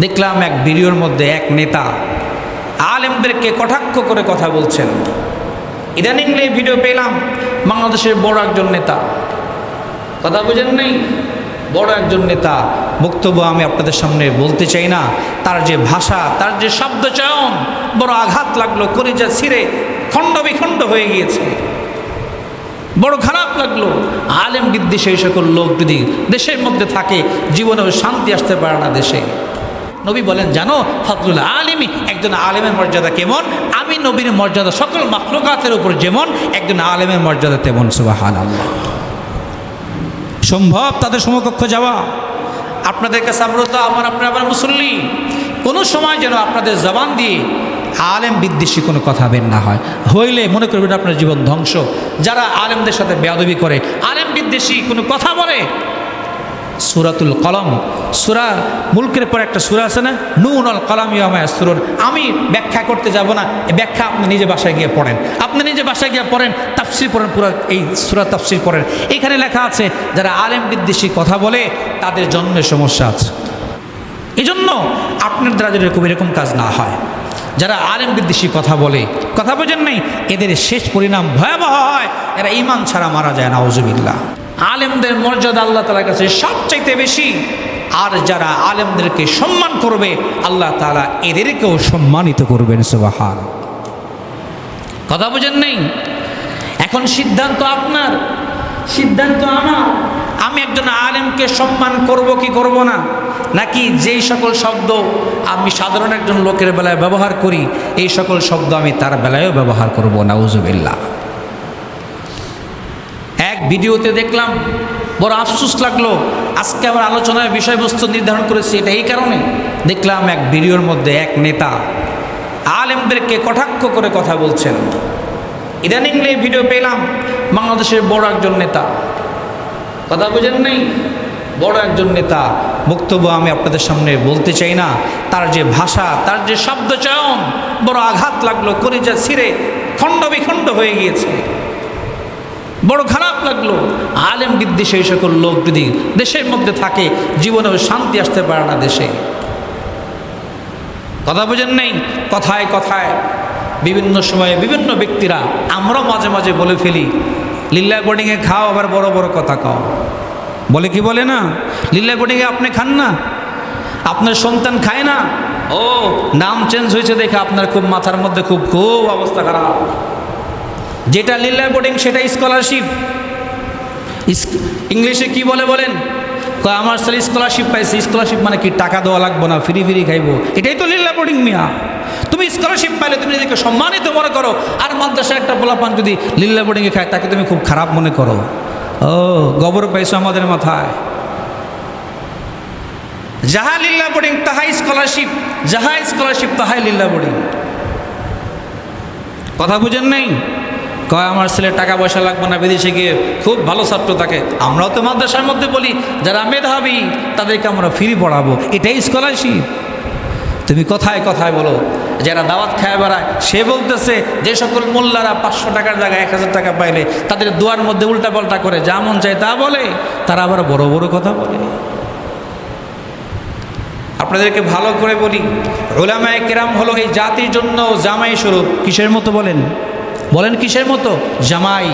দেখলাম এক ভিডিওর মধ্যে এক নেতা আলেমদেরকে কটাক্ষ করে কথা বলছেন। ইদানিং এই ভিডিও পেলাম, বাংলাদেশের বড় একজন নেতা। কথা বুঝেন নেই? বড় একজন নেতা। বক্তব্য আমি আপনাদের সামনে বলতে চাই না। তার যে ভাষা, তার যে শব্দ চয়ন, বড় আঘাত লাগল, কলিজা ছিঁড়ে খণ্ড বিখণ্ড হয়ে গিয়েছে। বড় খারাপ লাগল। আলেম বিদ্বেষে সকল লোক যদি দেশের মধ্যে থাকে, জীবনেও শান্তি আসতে পারে না দেশে। নবী বলেন, জানো ফজলুল আলিমী একজন আলেমের মর্যাদা কেমন? আমি নবীর মর্যাদা সকল মাখলুকাতের উপর যেমন, একজন আলেমের মর্যাদা তেমন। সুবাহান আল্লাহ সম্ভব তাদের সমকক্ষ যাওয়া? আপনাদের কাছে আমরা তো আমার আপনার আবার মুসল্লি। কোনো সময় যেন আপনাদের জবান দিয়ে আলেম বিদ্বেষী কোনো কথা বের না হয়। হইলে মনে করবেন আপনার জীবন ধ্বংস। যারা আলেমদের সাথে বেয়াদবি করে, আলেম বিদ্বেষী কোনো কথা বলে সুরাতুল কলম। সুরা মুলকের পর একটা সুরা আছে না? নুন আল কলাম সুরন আমি ব্যাখ্যা করতে যাব না ব্যাখ্যা আপনি নিজে বাসায় গিয়ে পড়েন। আপনি নিজে বাসায় গিয়ে পড়েন, তাফসির পড়েন, পুরো এই সুরা তাফসির পড়েন। এখানে লেখা আছে, যারা আলেম বিদ্বেষী কথা বলে, তাদের জন্মের সমস্যা আছে। এই জন্য আপনার দ্বারা এরকম এরকম কাজ না হয়, যারা আলেম বিদ্বেষী কথা বলে, কথা বোঝেন নাই, এদের শেষ পরিণাম ভয়াবহ হয়, এরা ইমান ছাড়া মারা যায় না ওজুবিল্লা আলেমদের মর্যাদা আল্লাহ তালার কাছে সবচাইতে বেশি। আর যারা আলেমদেরকে সম্মান করবে, আল্লাহ তালা এদেরকেও সম্মানিত করবেন সুবাহান কথা বোঝেন নেই? এখন সিদ্ধান্ত আপনার, সিদ্ধান্ত আমার। আমি একজন আলেমকে সম্মান করব কি করব না? নাকি যেই সকল শব্দ আমি সাধারণ একজন লোকের বেলায় ব্যবহার করি, এই সকল শব্দ আমি তার বেলায়ও ব্যবহার করব, নাউজুবিল্লাহ। এক ভিডিওতে দেখলাম, বড় আফসোস লাগল। আজকে আমার আলোচনার বিষয়বস্তু নির্ধারণ করেছি, এটা এই কারণে। দেখলাম এক ভিডিওর মধ্যে এক নেতা আলেমদেরকে কটাক্ষ করে কথা বলছেন। ইদানিং এই ভিডিও পেলাম, বাংলাদেশের বড় একজন নেতা। কথা বুঝেন নেই? বড় একজন নেতা। বক্তব্য আমি আপনাদের সামনে বলতে চাই না। তার যে ভাষা, তার যে শব্দ চয়ন বড় আঘাত লাগল, কলিজা ছিঁড়ে খণ্ড বিখণ্ড হয়ে গিয়েছে। বড় খারাপ লাগল। আলেম বিদ্বেষে এই সকল লোক যদি দেশের মধ্যে থাকে জীবনে শান্তি আসতে পারে না দেশে। কথা বোঝেন নেই? কথায় কথায় বিভিন্ন সময়ে বিভিন্ন ব্যক্তিরা, আমরাও মাঝে মাঝে বলে ফেলি লিল্লা বোর্ডিংয়ে খাও, আবার বড় বড় কথা খাও বলে কি বলে না? লিল্লা বোর্ডিংয়ে আপনি খান না? আপনার সন্তান খায় না? ও, নাম চেঞ্জ হয়েছে দেখে আপনার খুব মাথার মধ্যে খুব খুব অবস্থা খারাপ। যেটা লিল্লা বোর্ডিং সেটা স্কলারশিপ ইংলিশে কি বলে বলেন? আমার ছেলে স্কলারশিপ পাইছে। স্কলারশিপ মানে কি? টাকা দেওয়া লাগবে না ফ্রি ফ্রি খাইবো। এটাই তো লিল্লা বোর্ডিং মিয়া। তুমি স্কলারশিপ পাইলে তুমি নিজেকে সম্মানিত মনে করো। আর মাদ্রাসার একটা পোলাপান যদি লিল্লা বোর্ডিংয়ে খায়, তাকে তুমি খুব খারাপ মনে করো। ও, গবর পাইছো আমাদের মাথায়। যাহা লিল্লা বোর্ডিং তাহাই স্কলারশিপ যাহা স্কলারশিপ তাহাই লিল্লা বোর্ডিং কথা বুঝেন নেই? কয়, আমার ছেলে টাকা পয়সা লাগবে না বিদেশে গিয়ে? খুব ভালো ছাত্র থাকে আমরাও তো মাদ্রাসার মধ্যে বলি যারা মেধাবী, তাদেরকে আমরা ফ্রি পড়াবো। এটাই স্কলারশিপ তুমি কথায় কথায় বলো, যারা দাওয়াত খায় বেড়ায়, সে বলতেছে, যে সকল মোল্লারা পাঁচশো টাকার জায়গায় এক হাজার টাকা পাইলে, তাদের দুয়ার মধ্যে উল্টাপাল্টা করে যা মন চায় তা বলে, তারা আবার বড় বড় কথা বলে। আপনাদেরকে ভালো করে বলি ওলামায় কেরাম হলো এই জাতির জন্য জামাই স্বরূপ। কিসের মতো বলেন? বলেন কিসের মতো? জামাই।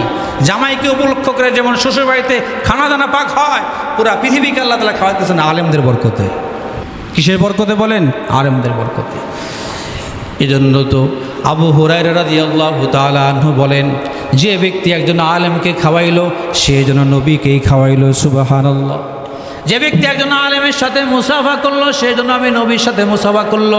জামাইকে উপলক্ষ করে যেমন শ্বশুর বাড়িতে খানা দানা পাক হয়, পুরা পৃথিবীকে আল্লাহ তালা খাওয়াইতেছেন আলেমদের বরকতে। কিসের বরকতে বলেন? আলেমদের বরকতে। এই জন্য তো আবু হুরাই রাদি আল্লাহ তালু বলেন, যে ব্যক্তি একজন আলেমকে খাওয়াইলো, সে যেন নবীকেই খাওয়াইলো সুবাহান আল্লাহ যে ব্যক্তি একজন আলেমের সাথে মুসাফা করল, সে জন্য আমি নবীর সাথে মুসাফা করল।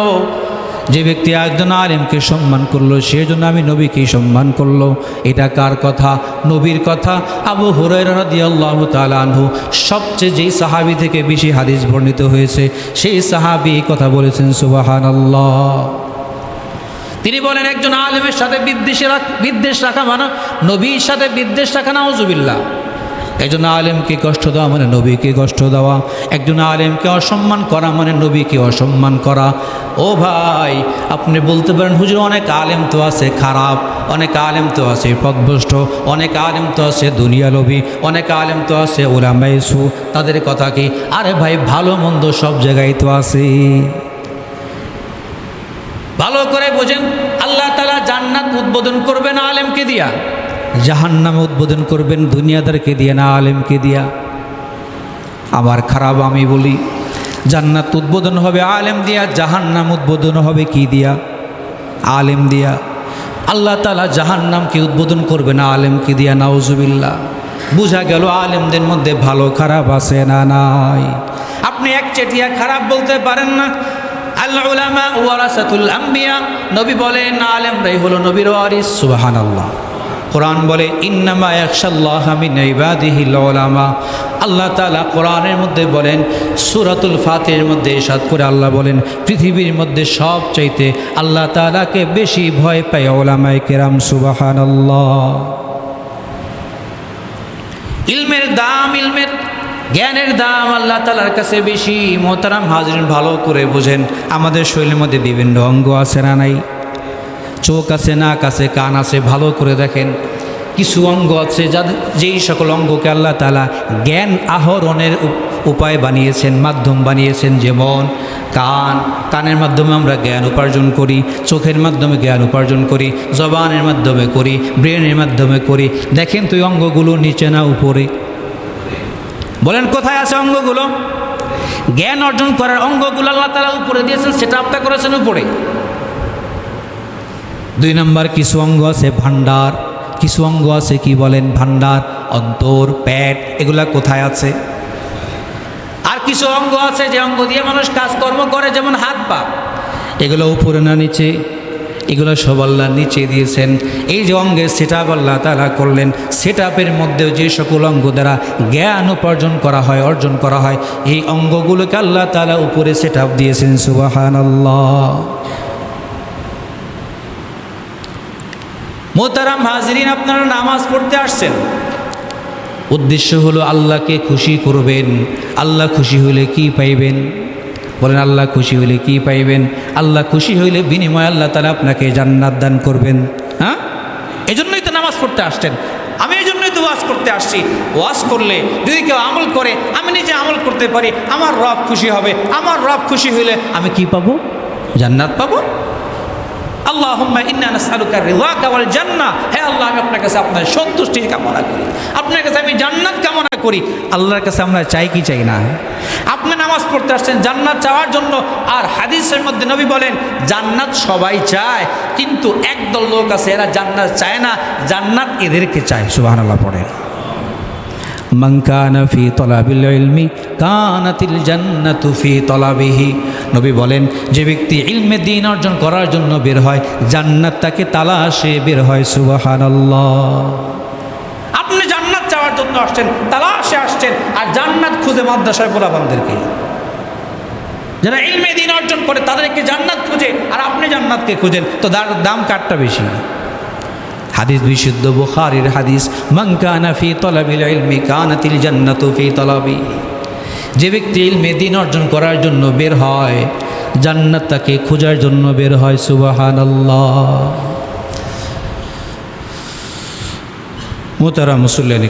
যে ব্যক্তি একজন আলেমকে সম্মান করল সে জন্য আমি নবীকেই সম্মান করল। এটা কার কথা? নবীর কথা। আবু হুরাইরাদি আল্লাহ তালানহু সবচেয়ে যেই সাহাবি থেকে বেশি হাদিস বর্ণিত হয়েছে, সেই সাহাবি কথা বলেছেন সুবাহান আল্লাহ তিনি বলেন, একজন আলেমের সাথে বিদ্বেষে বিদ্বেষ রাখা মানে নবীর সাথে বিদ্বেষ রাখা নাউজুবিল্লাহ। একজন আলেমকে কষ্ট দেওয়া মানে নবীকে কষ্ট দেওয়া। একজন আলেমকে অসম্মান করা মানে নবীকে অসম্মান করা। ও ভাই, আপনি বলতে পারেন, হুজুর, অনেক আলেম তো আছে খারাপ, অনেক আলেম তো আছে পদভ্রষ্ট, অনেক আলেম তো আছে দুনিয়া লোভী, অনেক আলেম তো আছে ওলামাইসু তাদের কথা কি, আরে ভাই, ভালো মন্দ সব জায়গায় তো আছে। ভালো করে বোঝেন, আল্লাহ তালা জান্নাত উদ্বোধন করবেন আলেমকে দিয়া। জাহান্নামে উদ্বোধন করবেন দুনিয়াদারকে দিয়া না আলেমকে দিয়া। আবার খারাপ আমি বলি, জান্নাত উদ্বোধন হবে আলেম দিয়া, জাহান্নাম উদ্বোধন হবে কি দিয়া? আলেম দিয়া। আল্লাহ তালা জাহান্নামকে উদ্বোধন করবে না আলেমকে দিয়া নাউজুবিল্লা বোঝা গেল আলেমদের মধ্যে ভালো খারাপ আছে না নাই। আপনি এক চেটিয়া খারাপ বলতে পারেন না। আল্লাহ ওয়ারাসাতুল আম্বিয়া, নবী বলেন, আলেমরাই হলো নবীর ওয়ারিস, সুবহানাল্লাহ। কোরআন বলে, ইন্নামা একশাল্লাহ মিন ইবাদিহিল উলামা। আল্লাহ তাআলা কোরআনের মধ্যে বলেন, সুরাতুল ফাতের মধ্যে ইরশাদ করে আল্লাহ বলেন, পৃথিবীর মধ্যে সব চাইতে আল্লাহ তাআলাকে বেশি ভয় পায় ওলামায় কেরাম, সুবহানাল্লাহ। ইলমের দাম, ইলমের জ্ঞানের দাম আল্লাহ তালার কাছে বেশি। মোহতারাম হাজরিন, ভালো করে বোঝেন, আমাদের শরীরের মধ্যে বিভিন্ন অঙ্গ আছে না নাই? চোখ আছে, নাক আছে, কান আছে, ভালো করে দেখেন। কিছু অঙ্গ আছে যাদের যেই সকল অঙ্গকে আল্লাহ তালা জ্ঞান আহরণের উপায় বানিয়েছেন, মাধ্যম বানিয়েছেন, যেমন কান। কানের মাধ্যমে আমরা জ্ঞান উপার্জন করি, চোখের মাধ্যমে জ্ঞান উপার্জন করি, জবানের মাধ্যমে করি, ব্রেনের মাধ্যমে করি। দেখেন তুই অঙ্গগুলো নিচে না উপরে। বলেন, কোথায় আছে অঙ্গগুলো? জ্ঞান অর্জন করার অঙ্গগুলো আল্লাহ তালা উপরে দিয়েছেন, সেটা আপনি করেছেন উপরে। দুই নম্বর কিছু অঙ্গ আছে ভান্ডার কিছু অঙ্গ আছে কি বলেন ভান্ডার অন্তর প্যাট এগুলা কোথায় আছে? আর কিছু অঙ্গ আছে যে অঙ্গ দিয়ে মানুষ কাজকর্ম করে, যেমন হাত পা। এগুলো উপরে না নিচে? এগুলো সব আল্লাহ নিচে দিয়েছেন। এই যে অঙ্গের সেট আল্লাহ তালা করলেন সেট মধ্যেও যে সকল অঙ্গ দ্বারা জ্ঞান উপার্জন করা হয়, অর্জন করা হয়, এই অঙ্গগুলোকে আল্লাহ তালা উপরে সেট দিয়েছেন সুবাহান আল্লাহ মোতারাম হাজরিন, আপনারা নামাজ পড়তে আসছেন। উদ্দেশ্য হলো আল্লাহকে খুশি করবেন। আল্লাহ খুশি হইলে কি পাইবেন? বলেন, আল্লাহ খুশি হইলে কি পাইবেন? আল্লাহ খুশি হইলে বিনিময় আল্লাহ তালা আপনাকে জান্নাত দান করবেন। হ্যাঁ? এই জন্যই তো নামাজ পড়তে আসছেন। আমি এই জন্যই তো ওয়াজ করতে আসছি। ওয়াজ করলে যদি কেউ আমল করে, আমি নিজে আমল করতে পারি। আমার রব খুশি হবে। আমার রব খুশি হইলে আমি কি পাবো? জান্নাত পাবো? রিদাকা ওয়াল জান্নাহ। হে আল্লাহ, আমি আপনার কাছে আপনার সন্তুষ্টি কামনা করি। আপনার কাছে আমি জান্নাত কামনা করি। আল্লাহর কাছে আমরা চাই কি চাই না? আপনি নামাজ পড়তে আসছেন, জান্নাত চাওয়ার জন্য, আর হাদিসের মধ্যে নবী বলেন, জান্নাত সবাই চায়, কিন্তু একদল লোক আছে, এরা জান্নাত চায় না, জান্নাত এদেরকে চায়। সুবহানাল্লাহ পড়ে মান ফি তলাবিল ইলমি, কানাতিল জান্নাতু ফি তলাবিহি। নবী বলেন, যে ব্যক্তি ইলমে দিন অর্জন করার জন্য বের হয়, জান্নাত তাকে তালাশে বের হয়, সুবহানাল্লাহ। আপনি জান্নাত চাওয়ার জন্য আসছেন, তালাশে আসছেন, আর জান্নাত খুঁজে মাদ্রাসায় পোলাবানদেরকে। যারা ইলমে দিন অর্জন করে, তাদেরকে জান্নাত খুঁজে, আর আপনি জান্নাতকে খুঁজেন, তো তার দাম কাটটা বেশি। হাদিস বিশুদ্ধ বুখারির হাদিস মাঙ্কানা ফি তলাবিল ইলমি কানাতিল জান্নাতু ফি তলাবি। যে ব্যক্তি ইলমে দিন অর্জন করার জন্য বের হয়, জান্নাত তাকে খোঁজার জন্য বের হয়, সুবহানাল্লাহ। মোতারা মুসল্লি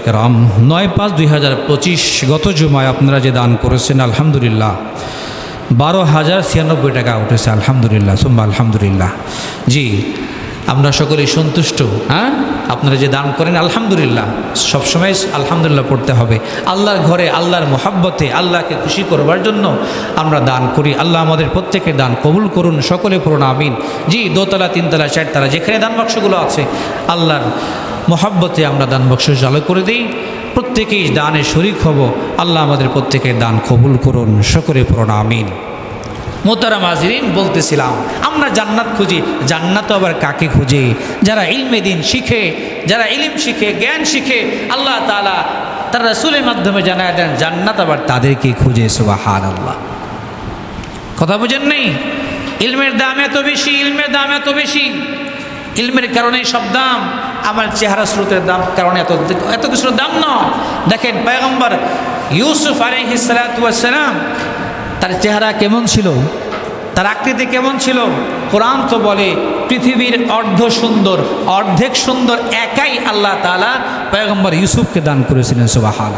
নয় পাঁচ দুই হাজার পঁচিশ গত জুমায় আপনারা যে দান করেছেন, আলহামদুলিল্লাহ। বারো হাজার ছিয়ানব্বই টাকা উঠেছে, আলহামদুলিল্লাহ সোম্বা আলহামদুলিল্লাহ। জি আমরা সকলেই সন্তুষ্ট হ্যাঁ? আপনারা যে দান করেন, আলহামদুলিল্লাহ। সবসময় আলহামদুলিল্লাহ পড়তে হবে। আল্লাহর ঘরে, আল্লাহর মোহাব্বতে আল্লাহকে খুশি করবার জন্য আমরা দান করি। আল্লাহ আমাদের প্রত্যেকের দান কবুল করুন, সকলে পড়ুন, আমিন। জি, দোতলা, তিনতলা, চারতলা, যেখানে দান বাক্সগুলো আছে, আল্লাহর মোহাব্বতে আমরা দান বাক্স চালু করে দিই। প্রত্যেকেই দানে শরিক হব। আল্লাহ আমাদের প্রত্যেকের দান কবুল করুন, সকলে পড়ুন, আমিন। মোতারাম হাজরিন বলতেছিলাম, আমরা জান্নাত খুঁজি, জান্নাত আবার কাকে খুঁজে? যারা ইলমে দিন শিখে, যারা ইলিম শিখে, জ্ঞান শিখে, আল্লাহ তালা তারা রাসুলের মাধ্যমে জানা দেন, জান্নাত আবার তাদেরকে খুঁজে সুবাহান আল্লাহ কথা বুঝেন নেই? ইলমের দাম এত বেশি, ইলমের দাম এত বেশি। ইলমের কারণে সব দাম, আমার চেহারা স্রোতের দাম কারণে এত এত কিছুর দাম নয়। দেখেন, পয়গম্বর ইউসুফ আলহিসালাম তার চেহারা কেমন ছিল? তার আকৃতি কেমন ছিল? কোরআন তো বলে, পৃথিবীর অর্ধ সুন্দর, অর্ধেক সুন্দর, একাই আল্লাহ তালা পয়গম্বর ইউসুফকে দান করেছিলেন সুবাহান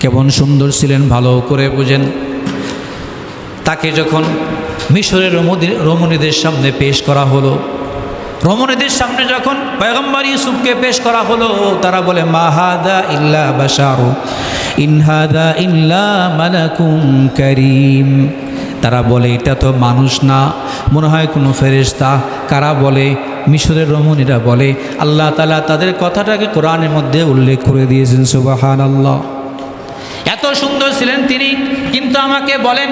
কেমন সুন্দর ছিলেন, ভালো করে বুঝেন। তাকে যখন মিশরের রমণী- রমণীদের সামনে পেশ করা হলো রমণীদের সামনে যখন পয়গম্বর ইউসুফকে পেশ করা হলো, তারা বলে মাহাদা ইল্লা বাশারু ইনহাদা ইল্লা মালাকুম করিম। তারা বলে, এটা তো মানুষ না, মনে হয় কোনো ফেরেশতা। কারা বলে? মিশরের রমণীরা বলে, আল্লাহ তালা তাদের কথাটাকে কোরআনের মধ্যে উল্লেখ করে দিয়েছেন সুবাহান আল্লাহ এত সুন্দর ছিলেন তিনি, কিন্তু আমাকে বলেন,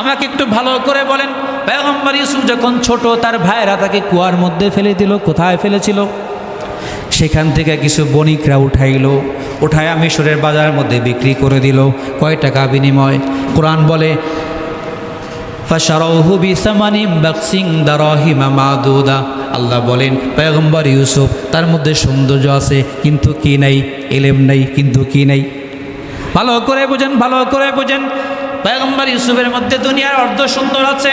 আমাকে একটু ভালো করে বলেন, পেগম্বর ইউসুফ যখন ছোট, তার ভাইয়েরা তাকে কুয়ার মধ্যে ফেলে দিল, কোথায় ফেলেছিল? সেখান থেকে কিছু বণিকরা উঠাইল, উঠায় মিশরের বাজারের মধ্যে বিক্রি করে দিল, কয় টাকা বিনিময়? কোরআন বলে আল্লাহ বলেন পয়গম্বর ইউসুফ, তার মধ্যে সৌন্দর্য আছে, কিন্তু কি নাই? এলেম নাই, কিন্তু কি নাই? ভালো করে বুঝেন, ভালো করে বুঝেন। পয়গম্বর ইউসুফের মধ্যে দুনিয়ার অর্ধ সুন্দর আছে।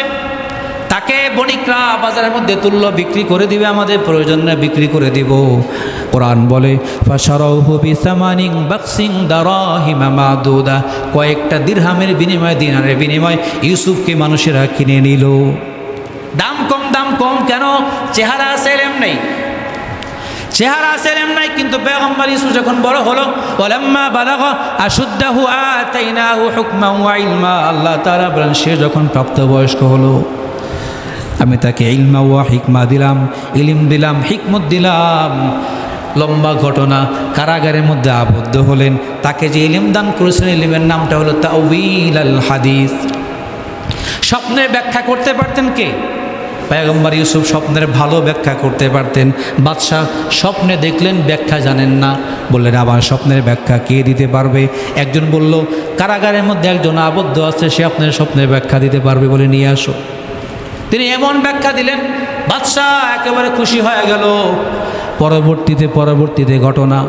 তাকে বণিকরা বাজারের মধ্যে তুল্য বিক্রি করে দিবে, আমাদের প্রয়োজন না বিক্রি করে দিব। কোরআন বলে কয়েকটা দিরহামের বিনিময়, দিনারের বিনিময় ইউসুফকে মানুষেরা কিনে নিল। দাম কম দাম কম, কেন? চেহারা আছে এলেম নেই। চেহারা সেলেম নাই, কিন্তু পেগম্বর ইসু যখন বড় হলো ওলাম্মা বালাগ আশুদ্দাহু আতাইনাহু হুকমান ওয়া ইলমা, আল্লাহ তাআলা বলেন, সে যখন প্রাপ্তবয়স্ক হলো, আমি তাকে ইলমা ওয়া হিকমা দিলাম, ইলিম দিলাম, হিকমত দিলাম। লম্বা ঘটনা, কারাগারের মধ্যে আবদ্ধ হলেন, তাকে যে ইলিম দান করেছেন, ইলিমের নামটা হলো তাউবিল আল হাদিস। স্বপ্নের ব্যাখ্যা করতে পারতেন কে? পয়গম্বর ইউসুফ স্বপ্নের ভালো ব্যাখ্যা করতে পারতেন। বাদশাহ স্বপ্নে দেখলেন, ব্যাখ্যা জানেন না। বললেন আবার স্বপ্নের ব্যাখ্যা কে দিতে পারবে? একজন বলল, কারাগারের মধ্যে একজন আবদ্ধ আছে, সে আপনার স্বপ্নের ব্যাখ্যা দিতে পারবে বলে নিয়ে আসো। তিনি এমন ব্যাখ্যা দিলেন, বাদশাহ একেবারে খুশি হয়ে গেল। পরবর্তীতে পরবর্তীতে ঘটনা।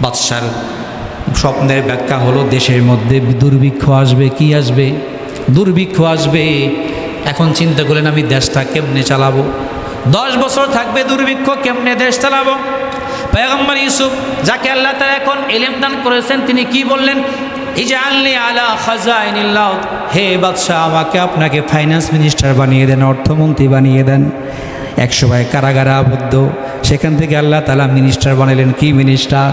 বাদশার স্বপ্নের ব্যাখ্যা হলো, দেশের মধ্যে দুর্ভিক্ষ আসবে, কি আসবে? দুর্ভিক্ষ আসবে। এখন চিন্তা করলেন, আমি দেশটা কেমনে চালাবো? দশ বছর থাকবে দুর্ভিক্ষ, কেমনে দেশ চালাবো? পেগম্বর ইউসুফ, যাকে আল্লাহ তারা এখন এলেম দান করেছেন, তিনি কি বললেন? আল্লি আলা খাজাইনিল্লাহ হে বাদশাহ, আমাকে আপনাকে ফাইন্যান্স মিনিস্টার বানিয়ে দেন, অর্থমন্ত্রী বানিয়ে দেন। ভাই কারাগারে আবদ্ধ, সেখান থেকে আল্লাহ তালা মিনিস্টার বানালেন কি মিনিস্টার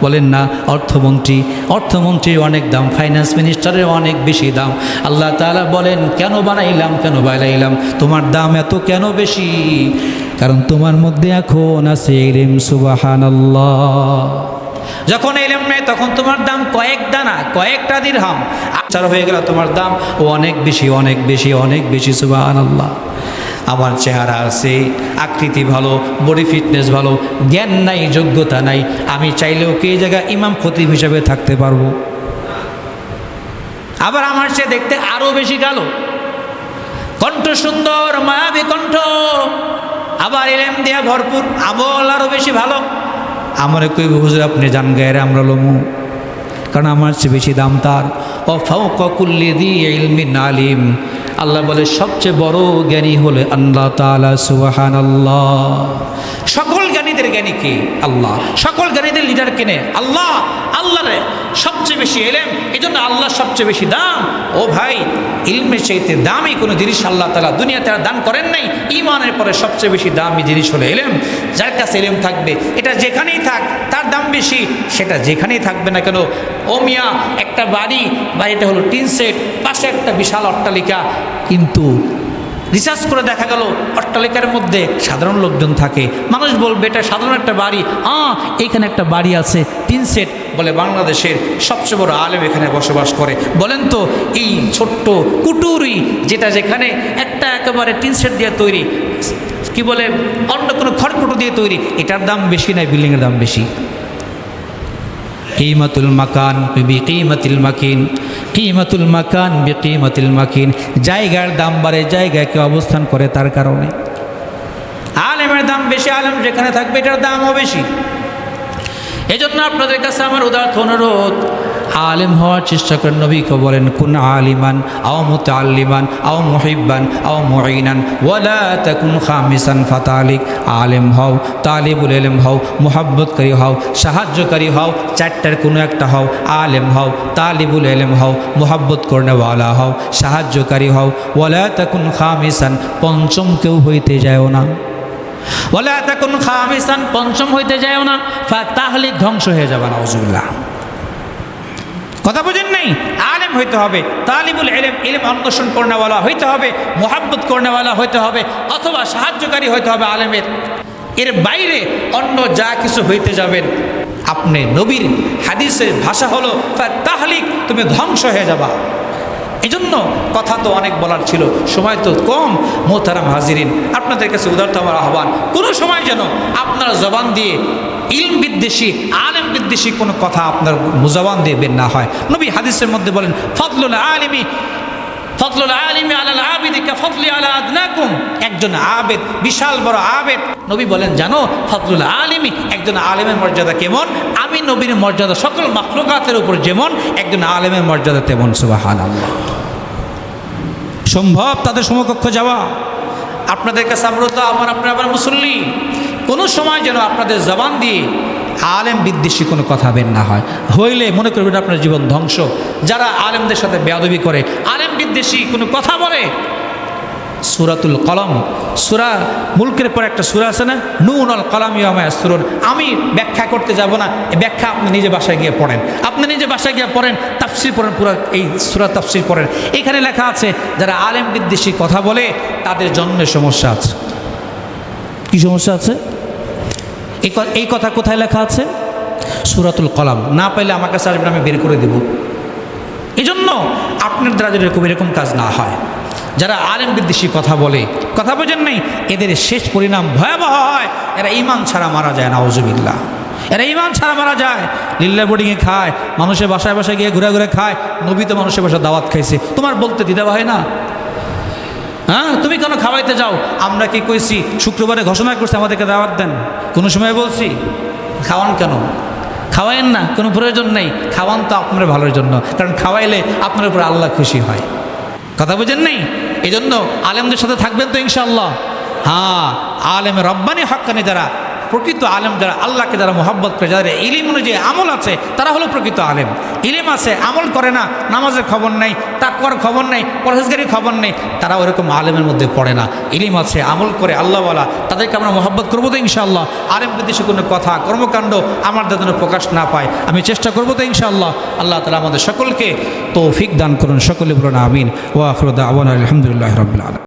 বলেন না, অর্থমন্ত্রী, অর্থমন্ত্রীর অনেক দাম ফাইন্যান্স মিনিস্টারের অনেক বেশি দাম। আল্লাহ তালা বলেন, কেন বানাইলাম কেন বানাইলাম? তোমার দাম এত কেন বেশি? কারণ তোমার মধ্যে এখন আছে রেম সুবাহান যখন এলেম নেয় তখন তোমার দাম কয়েক দানা, কয়েকটা দিরহাম। আচার হয়ে গেল তোমার দাম অনেক বেশি অনেক বেশি অনেক বেশি সুবাহ আল্লাহ আমার চেহারা আছে, আকৃতি ভালো বডি ফিটনেস ভালো, জ্ঞান নাই, যোগ্যতা নাই, আমি চাইলেও কে জায়গায় ইমাম খতিব হিসেবে থাকতে পারব? আবার আমার সে দেখতে আরও বেশি কালো। কণ্ঠ সুন্দর, মায়াবী কণ্ঠ। আবার এলেম দেয়া ভরপুর, আমল আরও বেশি ভালো। আমার কই হুজুর আপনি জান গায়ের আমরা লমু। কারণ আমার চেয়ে বেশি দাম তার। ও ফাউ ককুল্লি দি ইলমিন আলিম। আল্লাহ বলে, সবচেয়ে বড় জ্ঞানী হলে আল্লাহ তালা সুবাহান আল্লাহ সকল জ্ঞানীদের জ্ঞানী কে? আল্লাহ। সকল জ্ঞানীদের লিডার কেনে আল্লাহ। আল্লাহ রে, সবচেয়ে বেশি এলেম। এই জন্য আল্লাহ সবচেয়ে বেশি দাম। ও ভাই, ইলমের চাইতে দামি কোনো জিনিস আল্লাহ তালা দুনিয়াতে আর দান করেন নাই। ইমানের পরে সবচেয়ে বেশি দামি জিনিস হলো এলেম। যার কাছে এলেম থাকবে, এটা যেখানেই থাক সেটা যেখানেই থাকবে না কেন? ও মিয়া, একটা বাড়ি, বাড়িটা হলো টিন সেট, পাশে একটা বিশাল অট্টালিকা। কিন্তু রিসার্চ করে দেখা গেল, অট্টালিকার মধ্যে সাধারণ লোকজন থাকে। মানুষ বলবে, এটা সাধারণ একটা বাড়ি। আহ, এইখানে একটা বাড়ি আছে তিন সেট বলে বাংলাদেশের সবচেয়ে বড় আলেম এখানে বসবাস করে। বলেন তো, এই ছোট্ট কুটুরি যেটা যেখানে একটা একেবারে তিন সেট দিয়ে তৈরি, কি বলে, অন্য কোনো খড়কুটো দিয়ে তৈরি, এটার দাম বেশি নয় বিল্ডিংয়ের দাম বেশি। কিমাতুল মাকান বি কিমাতিল মাকিন, কিমাতুল মাকান বি কিমাতিল মাকিন। জায়গার দাম বাড়ে, জায়গায় কেউ অবস্থান করে তার কারণে। আলেমের দাম বেশি, আলেম যেখানে থাকবে এটার দামও বেশি। এই জন্য আপনাদের কাছে আমার উদার্থ অনুরোধ আলেম হওয়ার চেষ্টা করেন নবীকে বলেন, কুন আলিমান, আও মুতাল্লিমান, আও মুহিব্বান, আও মুঈনান, ওয়ালা তাকুন খামিসান ফাতালিক। আলেম হও, তালিবুল এলেম হও, মোহাব্বতকারী হও, সাহায্যকারী হও, চারটার কোনো একটা হও, আলেম হও, তালিবুল এলেম হও, মোহাব্বত করনেওয়ালা হও, সাহায্যকারী হও, ওয়ালা তাকুন খামিসান, পঞ্চম কেউ হইতে যায়ও না। ওয়ালা তাকুন খামিসান, পঞ্চম হইতে যায়ও না তাহলে ধ্বংস হয়ে যাবে না কথা বুঝেন নাই? আলেম হইতে হবে তালিবুল এলেম এলেম অন্বেষণ করনেওয়ালা হইতে হবে, মোহাব্বত করনেওয়ালা হইতে হবে, অথবা সাহায্যকারী হইতে হবে আলেমের। এর বাইরে অন্য যা কিছু হইতে যাবেন, আপনি নবীর হাদিসের ভাষা হলো তাহলে তুমি ধ্বংস হয়ে যাবা। এজন্য কথা তো অনেক বলার ছিল, সময় তো কম, মোহতারাম হাজিরিন। আপনাদের কাছে উদার্ত আমার আহ্বান, কোনো সময় যেন আপনার জবান দিয়ে ইলম বিদ্বেষী, আলেম বিদ্বেষী কোনো কথা আপনার জবান দিয়ে বের না হয়। নবী হাদিসের মধ্যে বলেন ফজলুল আলিমি ফজলুল আলিমি আলাল আবিদি কা ফজলি আলা আদনাকুম। একজন আবেদ, বিশাল বড় আবেদ। নবী বলেন, জানো ফজলুল আলিমি একজন আলেমের মর্যাদা কেমন? আমি নবীর মর্যাদা সকল মাখলুকাতের উপর যেমন, একজন আলেমের মর্যাদা তেমন, সুবহানাল্লাহ। সম্ভব তাদের সমকক্ষ যাওয়া? আপনাদের কাছে আমরা তো আমার আপনার আবার মুসল্লি। কোনো সময় যেন আপনাদের জবান দিয়ে আলেম বিদ্বেষী কোনো কথা বের না হয়। হইলে মনে করবেন আপনার জীবন ধ্বংস। যারা আলেমদের সাথে বেয়াদবি করে, আলেম বিদ্বেষী কোনো কথা বলে সুরাতুল কলম। সুরা মুলকের পর একটা সুরা আছে না? নুন আল কলাম ইয়ামায় সুরন আমি ব্যাখ্যা করতে যাব না ব্যাখ্যা আপনি নিজে বাসায় গিয়ে পড়েন। আপনি নিজে বাসায় গিয়ে পড়েন, তাফসির পড়েন, পুরো এই সুরা তাফসির পড়েন। এখানে লেখা আছে, যারা আলেম বিদ্বেষী কথা বলে, তাদের জন্মের সমস্যা আছে। কি সমস্যা আছে? এই কথা কোথায় লেখা আছে? সুরাতুল কলাম। না পাইলে আমার কাছে আসবেন, আমি বের করে দেব। এই জন্য আপনার দ্বারা এরকম এরকম কাজ না হয়। যারা আলেম বিদ্বেষী কথা বলে, কথা বোঝেন নাই, এদের শেষ পরিণাম ভয়াবহ হয়। এরা ইমান ছাড়া মারা যায় না ওজুবিল্লা এরা ইমান ছাড়া মারা যায়। লিল্লা বোর্ডিংয়ে খায়, মানুষের বাসায় বাসায় গিয়ে ঘুরে ঘুরে খায়, নবী তো মানুষের বাসায় দাওয়াত খাইছে। তোমার বলতে দিদা হয় না? হ্যাঁ তুমি কেন খাওয়াইতে যাও? আমরা কি কইছি, শুক্রবারে ঘোষণা করছি আমাদেরকে দাওয়াত দেন? কোনো সময় বলছি? খাওয়ান কেন? খাওয়াইন না, কোনো প্রয়োজন নেই। খাওয়ান তো আপনার ভালোর জন্য। কারণ খাওয়াইলে আপনার উপর আল্লাহ খুশি হয়। কথা বুঝেন নেই? এই জন্য আলেমদের সাথে থাকবেন তো ইনশাল্লাহ হ্যাঁ আলেম রব্বানি হকানি যারা প্রকৃত আলেম যারা আল্লাহকে যারা মোহাব্বত করে, যাদের ইলিম অনুযায়ী আমল আছে, তারা হলো প্রকৃত আলেম। ইলিম আছে, আমল করে না, নামাজের খবর নেই তাকুয়ার খবর নেই, পরহেজগারির খবর নেই, তারা ওরকম আলেমের মধ্যে পড়ে না। ইলিম আছে, আমল করে আল্লাহওয়ালা, তাদেরকে আমরা মোহাব্বত করব তো ইনশাআল্লাহ। আলেম বিদেশে কোনো কথা, কর্মকাণ্ড আমার যেন প্রকাশ না পায়, আমি চেষ্টা করব তো ইনশাআল্লাহ। আল্লাহ তালা আমাদের সকলকে তৌফিক দান করুন, সকলে বলুন আমিন। ওয়াখরুদ্দা আবান আলহামদুলিল্লাহ রবিল আলম